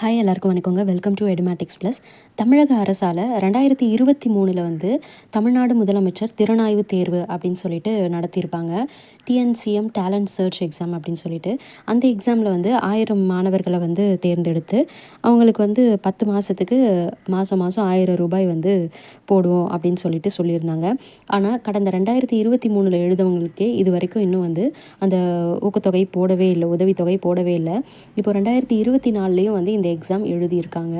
Hi எல்லாருக்கும் வணக்கங்க. Welcome to Edumatics plus தமிழக அரசால் ரெண்டாயிரத்தி இருபத்தி மூணில் வந்து தமிழ்நாடு முதலமைச்சர் திறனாய்வு தேர்வு அப்படின்னு சொல்லிட்டு நடத்தியிருப்பாங்க. டிஎன்சிஎம் டேலண்ட் சர்ச் எக்ஸாம் அப்படின்னு சொல்லிட்டு. அந்த எக்ஸாமில் வந்து ஆயிரம் மாணவர்களை வந்து தேர்ந்தெடுத்து அவங்களுக்கு வந்து பத்து மாதத்துக்கு மாதம் மாதம் ஆயிரம் ரூபாய் வந்து போடுவோம் அப்படின்னு சொல்லிட்டு சொல்லியிருந்தாங்க. ஆனால் கடந்த ரெண்டாயிரத்தி இருபத்தி மூணில் எழுதவங்களுக்கே இது வரைக்கும் இன்னும் வந்து அந்த ஊக்கத்தொகை போடவே இல்லை உதவித்தொகை போடவே இல்லை. இப்போ ரெண்டாயிரத்தி இருபத்தி நாலுலேயும் வந்து இந்த எக்ஸாம் எழுதியிருக்காங்க.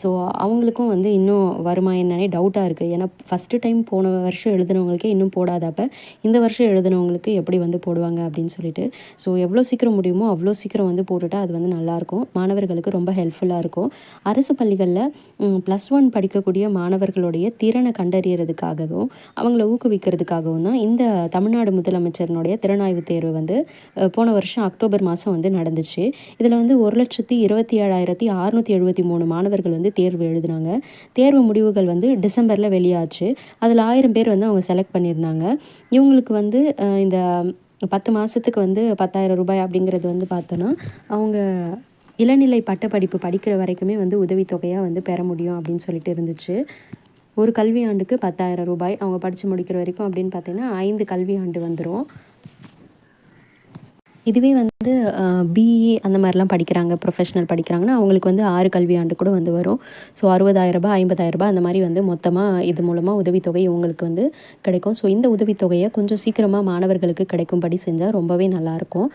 ஸோ அவங்களுக்கும் வந்து இன்னும் வருமா என்னன்னே டவுட்டாக இருக்குது ஏன்னா ஃபஸ்ட்டு டைம் போன வருஷம் எழுதினவங்களுக்கே இன்னும் போடாதப்ப இந்த வருஷம் எழுதினவங்களுக்கு எப்படி வந்து போடுவாங்க அப்படின்னு சொல்லிட்டு. ஸோ எவ்வளோ சீக்கிரம் முடியுமோ அவ்வளோ சீக்கிரம் வந்து போட்டுட்டால் அது வந்து நல்லாயிருக்கும். மாணவர்களுக்கு ரொம்ப ஹெல்ப்ஃபுல்லாக இருக்கும். அரசு பள்ளிகளில் ப்ளஸ் ஒன் படிக்கக்கூடிய மாணவர்களுடைய திறனை கண்டறியறதுக்காகவும் அவங்கள ஊக்குவிக்கிறதுக்காகவும் தான் இந்த தமிழ்நாடு முதலமைச்சரனுடைய திறனாய்வு தேர்வு வந்து போன வருஷம் அக்டோபர் மாதம் வந்து நடந்துச்சு. இதில் வந்து ஒரு லட்சத்தி இருபத்தி ஏழாயிரத்தி அறுநூற்றி எழுபத்தி மூணு மாணவர்கள் வந்து தேர்வு எழுதினாங்க. தேர்வு முடிவுகள் வந்து டிசம்பரில் வெளியாச்சு. அதில் ஆயிரம் பேர் வந்து அவங்க செலக்ட் பண்ணியிருந்தாங்க. இவங்களுக்கு வந்து இந்த பத்து மாதத்துக்கு வந்து பத்தாயிரம் ரூபாய் அப்படிங்கிறது வந்து பார்த்தோன்னா அவங்க இளநிலை பட்டப்படிப்பு படிக்கிற வரைக்குமே வந்து உதவித்தொகையாக வந்து பெற முடியும் அப்படின்னு சொல்லிட்டு இருந்துச்சு. ஒரு கல்வி ஆண்டுக்கு பத்தாயிரம் ரூபாய். அவங்க படித்து முடிக்கிற வரைக்கும் அப்படின்னு பார்த்தீங்கன்னா ஐந்து கல்வி ஆண்டு வந்துடும் இதுவே வந்து பிஇ அந்த மாதிரிலாம் படிக்கிறாங்க ப்ரொஃபஷனல் படிக்கிறாங்கன்னா அவங்களுக்கு வந்து ஆறு கல்வி ஆண்டு கூட வந்து வரும். ஸோ அறுபதாயிரரூபா ஐம்பதாயிரரூபா அந்த மாதிரி வந்து மொத்தமாக இது மூலமாக உதவித்தொகை இவங்களுக்கு வந்து கிடைக்கும். ஸோ இந்த உதவித்தொகையை கொஞ்சம் சீக்கிரமாக மாணவர்களுக்கு கிடைக்கும்படி செஞ்சால் ரொம்பவே நல்லாயிருக்கும்